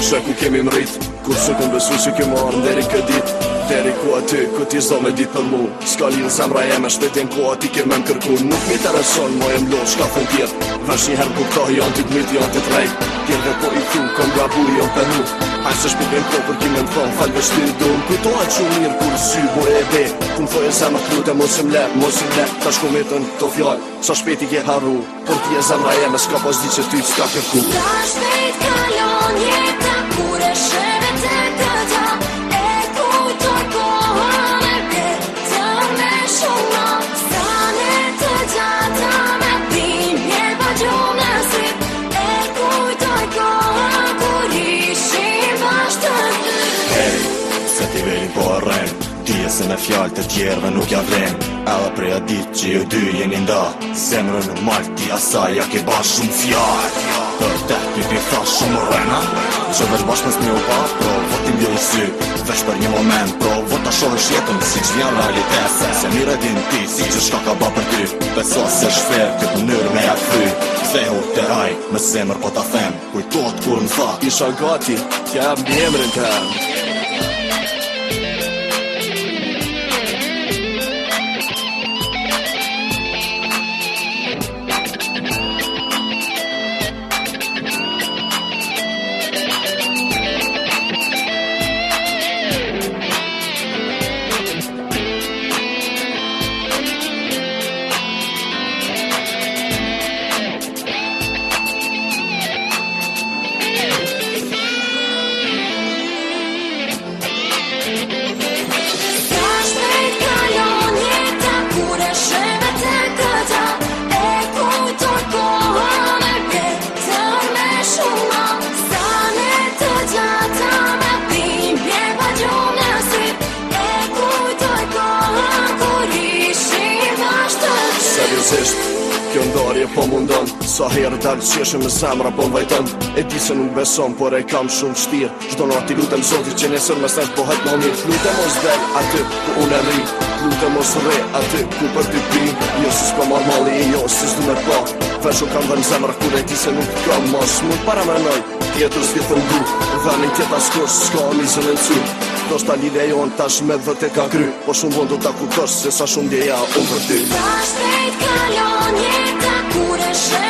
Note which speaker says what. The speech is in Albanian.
Speaker 1: që ku kemi mrit Kur së këm besu që kemë arë nderi këtë dit. Deri ku aty, ku ti zdo me dit për mu. Ska lidhë zemra jeme, shpetin ku ati ke më kërku Nuk mi të reson, mo e mlo, shka thën tjetë. Vesh një herë kuptohi, janë të të mitë, janë të të rejt Tjerve po i thu, kom gabu, janë të nu Haj se shpipin po për kime më thonë, falë vështi du Më kujtojnë që mirë kur sy bo e be. Kun thoi e zemë të lute, mos im le, mos im le. Ta shku me të në të fjallë, sa shpeti ke haru Por ti e zemra jeme, s'ka pas di që ty s'ka kërku.
Speaker 2: Sa shpejt kalon jeta
Speaker 1: po se me fjallë të tjerve nuk ja vlen. Edhe prej a dit që ju dy jeni nda Zemrën në malë ti asaj ja ke bash shumë fjallë. Për te pipi tha shumë rena Që vesh bashkë mes një u pa Pro, vot ti mbjoj sy për një moment Pro, vot ta shohësh jetën Si që vjen realitet Se mire din ti Si që shka ka ba për ty. Beso se shfer Këtë mënyrë me ja kry. Kthehu te aj Me zemër po ta them. Kujtot kur më tha Isha gati Tja më emrin të Seriosisht, kjo ndarje po mundon. Sa herë dalë qeshë me zemra po m'vajton E di se nuk beson, por e kam shumë shtirë Çdo natë i lutem Zotit që nesër me sens bëhet më mirë. Lutem mos del aty ku unë e rri Lutem mos rre aty ku për ty pi. Jo si s'ko marrë mali jo si s'du me pa. Vesh u kam dhe në zemra kur e di se nuk kam mos. Nuk para me nëj, tjetër s'ti të ndu. Dhe një tjetë askur s'ka mizën e në Do shta lirja jonë tash me dhe te ka kry. Po shumë vonë do ta kuptosh se sa shumë djeja unë për ty
Speaker 2: Ta pra shpejt kalon jeta kur e shë